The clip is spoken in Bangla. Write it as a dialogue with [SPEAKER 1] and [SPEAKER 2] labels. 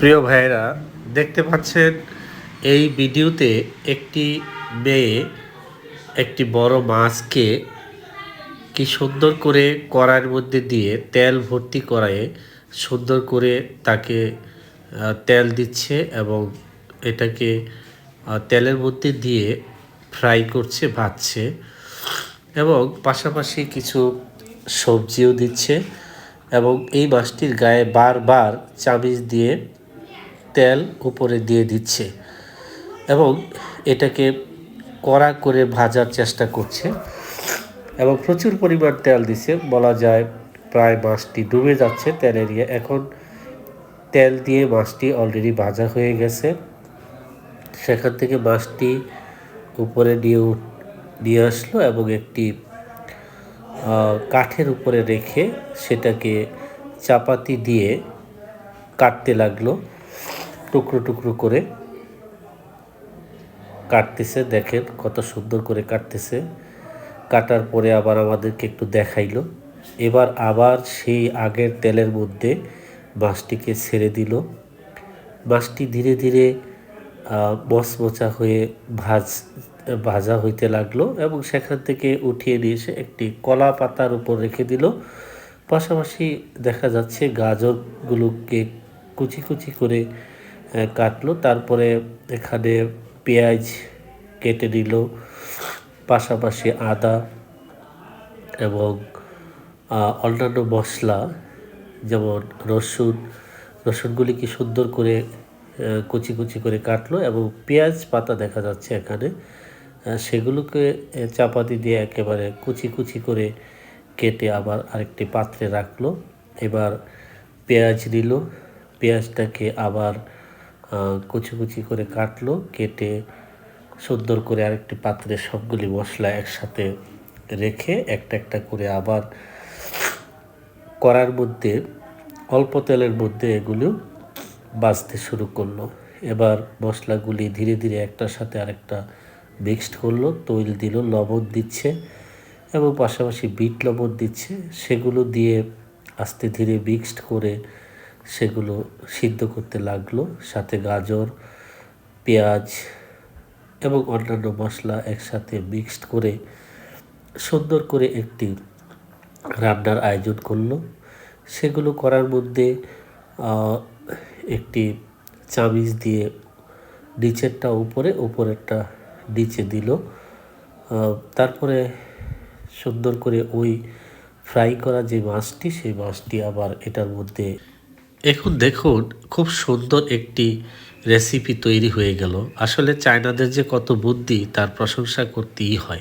[SPEAKER 1] প্রিয় ভাইয়েরা, দেখতে পাচ্ছেন এই ভিডিওতে একটি মেয়ে একটি বড় মাছকে কি সুন্দর করে কড়াইয়ের মধ্যে দিয়ে তেল ভর্তি করায় সুন্দর করে তাকে তেল দিচ্ছে এবং এটাকে তেলের মধ্যে দিয়ে ফ্রাই করছে, ভাজছে এবং পাশাপাশি কিছু সবজিও দিচ্ছে এবং এই মাছটির গায়ে বারবার চামিচ দিয়ে তেল উপরে দিয়ে দিচ্ছে এবং এটাকে কড়া করে ভাজার চেষ্টা করছে এবং প্রচুর পরিমাণ তেল দিছে বলা যায় প্রায় মাছটি ডুবে যাচ্ছে তেলের ইয়ে। এখন তেল দিয়ে মাছটি অলরেডি ভাজা হয়ে গেছে। সেখান থেকে মাছটি উপরে নিয়ে নিয়ে আসলো এবং একটি কাঠের উপরে রেখে সেটাকে চাপাতি দিয়ে কাটতে লাগল। টুকরো টুকরো করে কাটতেছে। দেখেন কত সুন্দর করে কাটতেছে। কাটার পরে আবার আমাদেরকে একটু দেখাইলো। এবার আবার সেই আগের তেলের মধ্যে মাছটিকে ছেড়ে দিল। মাছটি ধীরে ধীরে মচমচা হয়ে ভাজ, ভাজা হইতে লাগল এবং সেখান থেকে উঠিয়ে নিয়ে এসে একটি কলা পাতার উপর রেখে দিল। পাশাপাশি দেখা যাচ্ছে গাজরগুলোকে কুচি কুচি করে কাটলো। তারপরে এখানে পেঁয়াজ কেটে নিল, পাশাপাশি আদা এবং অন্যান্য মশলা, যেমন রসুন। রসুনগুলিকে সুন্দর করে কুচি কুচি করে কাটলো এবং পেঁয়াজ পাতা দেখা যাচ্ছে এখানে। সেগুলোকে চাপাতি দিয়ে একেবারে কুচি কুচি করে কেটে আবার আরেকটি পাত্রে রাখল। এবার পেঁয়াজ নিল। পেঁয়াজটাকে আবার কুচি কুচি করে কাটলো, কেটে সুন্দর করে আরেকটি পাত্রে সবগুলি মশলা একসাথে রেখে একটা একটা করে আবার করার মধ্যে, অল্প তেলের মধ্যে এগুলো বাজতে শুরু করল। এবার মশলাগুলি ধীরে ধীরে একটার সাথে আরেকটা মিক্সড করল, তৈল দিল, লবণ দিচ্ছে এবং পাশাপাশি বিট লবণ দিচ্ছে। সেগুলো দিয়ে আস্তে ধীরে মিক্সড করে সেগুলো সিদ্ধ করতে লাগল। সাথে গাজর, পেঁয়াজ এবং অন্যান্য মশলা একসাথে মিক্সড করে সুন্দর করে একটি রান্নার আয়োজন করল। সেগুলো করার মধ্যে একটি চামিচ দিয়ে নিচেরটা উপরে, উপরেরটা নিচে দিল। তারপরে সুন্দর করে ওই ফ্রাই করা যে মাছটি, সেই মাছটি আবার এটার মধ্যে এখন দেখুন, খুব সুন্দর একটি রেসিপি তৈরি হয়ে গেল। আসলে চায়নাদের যে কত বুদ্ধি, তার প্রশংসা করতেই হয়।